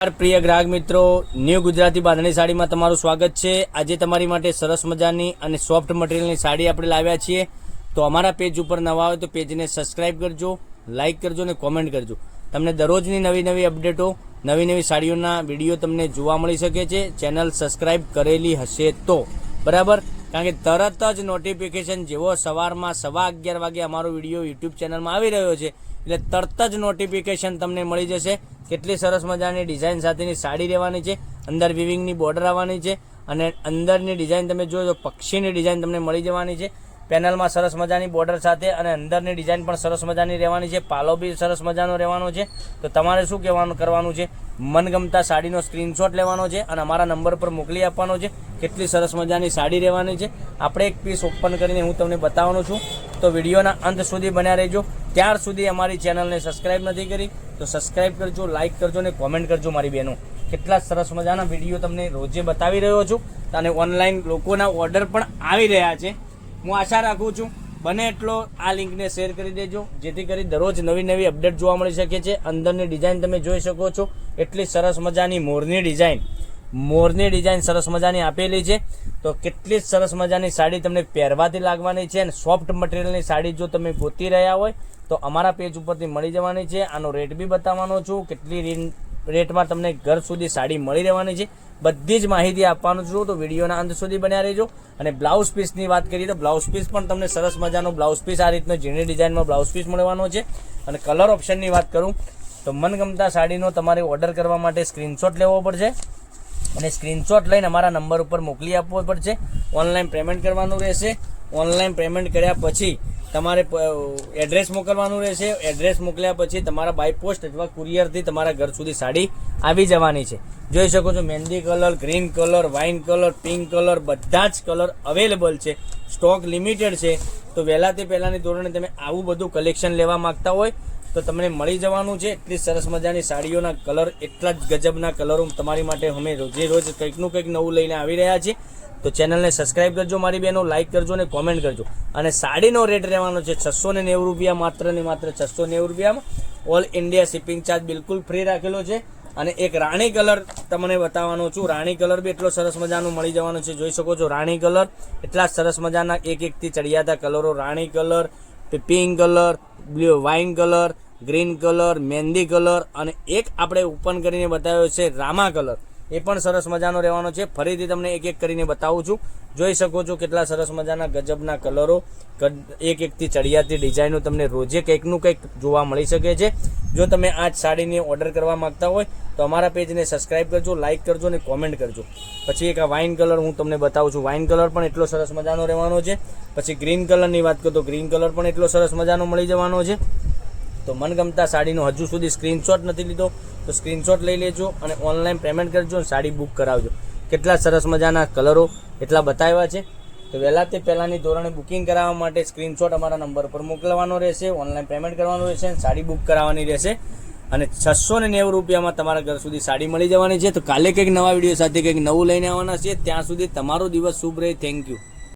પ્રિય ગ્રાહક મિત્રો. ન્યૂ ગુજરાતી બાંધણી સાડીમાં તમારું સ્વાગત છે. આજે તમારી માટે સરસ મજાની અને સોફ્ટ મટીરિયલની સાડી આપણે લાવ્યા છીએ. તો અમારા પેજ ઉપર નવા હોય તો પેજને સબસ્ક્રાઇબ કરજો લાઇક કરજો અને કોમેન્ટ કરજો. તમને દરરોજની નવી નવી અપડેટો નવી નવી સાડીઓના વીડિયો તમને જોવા મળી શકે છે. ચેનલ સબસ્ક્રાઇબ કરેલી હશે તો. બરાબર? કારણ કે તરત જ નોટિફિકેશન જેવો સવારમાં સવા અગિયાર વાગે અમારો વીડિયો યુટ્યુબ ચેનલમાં આવી રહ્યો છે. એટલે તરત જ નોટિફિકેશન તમને મળી જશે. કેટલી સરસ મજાની ડિઝાઇન સાથેની સાડી રહેવાની છે, અંદર વિવિંગની બોર્ડર આવવાની છે, અને અંદરની ડિઝાઇન તમે જોજો પક્ષીની ડિઝાઇન તમને મળી જવાની છે. પેનલમાં સરસ મજાની બોર્ડર સાથે અને અંદરની ડિઝાઇન પણ સરસ મજાની રહેવાની છે. પાલો બી સરસ મજાનો રહેવાનો છે. તો તમારે શું કહેવાનું કરવાનું છે? મનગમતા સાડીનો સ્ક્રીનશોટ લેવાનો છે અને અમારા નંબર પર મોકલી આપવાનો છે. કેટલી સરસ મજાની સાડી રહેવાની છે. આપણે એક પીસ ઓપન કરીને હું તમને બતાવવાનો છું. તો વિડીયોના અંત સુધી બન્યા રહેજો. ત્યાર સુધી અમારી ચેનલને સબસ્ક્રાઇબ નથી કરી, તો સબસ્ક્રાઇબ કરજો લાઇક કરજો અને કોમેન્ટ કરજો મારી બહેનો કેટલા સરસ મજાના વીડિયો તમને રોજે બતાવી રહ્યો છું અને ઓનલાઈન લોકોના ઓર્ડર પણ આવી રહ્યા છે. હું આશા રાખું છું બને એટલો આ લિંકને શેર કરી દેજો, જેથી કરી દરરોજ નવી નવી અપડેટ જોવા મળી શકે છે. અંદરની ડિઝાઇન તમે જોઈ શકો છો. એટલી સરસ મજાની મોરની ડિઝાઇન મોરની ડિઝાઇન સરસ મજાની આપેલી છે. તો કેટલી સરસ મજાની સાડી તમને પહેરવાથી લાગવાની છે અને સોફ્ટ મટીરિયલની સાડી જો તમે ગોતી રહ્યા હોય, તો અમારા પેજ ઉપરથી મળી જવાની છે. આનો રેટ બી બતાવવાનો છું. કેટલી રેટમાં તમને ઘર સુધી સાડી મળી રહેવાની છે. બધી જ માહિતી આપવાનું છું. તો વિડીયોના અંત સુધી બન્યા રહેજો. અને બ્લાઉઝ પીસની વાત કરીએ તો બ્લાઉઝ પીસ પણ તમને સરસ મજાનો બ્લાઉઝ પીસ આ રીતનો ઝીણી ડિઝાઇનમાં બ્લાઉઝ પીસ મળવાનો છે. અને કલર ઓપ્શનની વાત કરું, તો મનગમતા સાડીનો તમારે ઓર્ડર કરવા માટે સ્ક્રીનશોટ લેવો પડશે. અને સ્ક્રીનશોટ લઈને અમારા નંબર ઉપર મોકલી આપવો પડશે. ઓનલાઈન પેમેન્ટ કરવાનું રહેશે. ઓનલાઈન પેમેન્ટ કર્યા પછી તમારે એડ્રેસ મોકલવાનું રહેશે. એડ્રેસ મોકલ્યા પછી તમારા બાય પોસ્ટ અથવા કુરિયરથી તમારા ઘર સુધી સાડી આવી જવાની છે. જોઈ શકો છો mehndi colour green colour wine colour pink colour બધા જ કલર અવેલેબલ છે. સ્ટોક લિમિટેડ છે. તો વહેલાથી પહેલાંની ધોરણે તમે આવું બધું કલેક્શન લેવા માંગતા હોય તો તમને મળી જવાનું છે. એટલી સરસ મજાની સાડીઓના કલર, એટલા જ ગજબના કલરો તમારી માટે અમે રોજે રોજ કંઈકનું કંઈક નવું લઈને આવી રહ્યા છીએ. તો ચેનલને સબસ્ક્રાઈબ કરજો મારી બહેનો, લાઇક કરજો અને કોમેન્ટ કરજો. અને સાડીનો રેટ રહેવાનો છે છસો ને નેવું રૂપિયા, માત્ર ને માત્ર છસો નેવું રૂપિયામાં. ઓલ ઇન્ડિયા શિપિંગ ચાર્જ બિલકુલ ફ્રી રાખેલો છે. અને એક રાણી કલર તમને બતાવવાનો છું. રાણી કલર બી એટલો સરસ મજાનો મળી જવાનો છે. જોઈ શકો છો રાણી કલર. એટલા સરસ મજાના એક એકથી ચડિયાતા કલરો. Rani colour pink colour, blue wine colour, green colour mehndi colour અને એક આપણે ઓપન કરીને બતાવ્યો છે રામા કલર. એ પણ સરસ મજાનો રહેવાનો છે. ફરીથી તમને એક એક કરીને બતાવું છું. જોઈ શકો છો કેટલા સરસ મજાના ગજબના કલરો એક એકથી ચડિયાતી ડિઝાઇનો તમને રોજે કંઈકનું કંઈક જોવા મળી શકે છે. જો તમે આ જ સાડીની ઓર્ડર કરવા માંગતા હોય, તો અમારા પેજને સબસ્ક્રાઇબ કરજો, લાઇક કરજો અને કોમેન્ટ કરજો. પછી એક આ વાઇન કલર હું તમને બતાવું છું. વાઇન કલર પણ એટલો સરસ મજાનો રહેવાનો છે. પછી ગ્રીન કલરની વાત કરું તો ગ્રીન કલર પણ એટલો સરસ મજાનો મળી જવાનો છે. તો મનગમતા સાડીનો હજુ સુધી સ્ક્રીનશોટ નથી લીધો. તો સ્ક્રીનશોટ લઈ લેજો અને ઓનલાઈન પેમેન્ટ કરજો અને સાડી બુક કરાવજો. કેટલા સરસ મજાના કલરો એટલા બતાવ્યા છે. તો વહેલા તે પહેલાંની ધોરણે બુકિંગ કરાવવા માટે સ્ક્રીનશોટ અમારા નંબર પર મોકલવાનો રહેશે ઓનલાઈન પેમેન્ટ કરવાનું રહેશે અને સાડી બુક કરાવવાની રહેશે. અને છસો ને નેવું રૂપિયામાં તમારા ઘર સુધી સાડી મળી જવાની છે. તો કાલે કંઈક નવા વીડિયો સાથે કંઈક નવું લઈને આવવાના છે ત્યાં સુધી તમારો દિવસ શુભ રહે. Thank you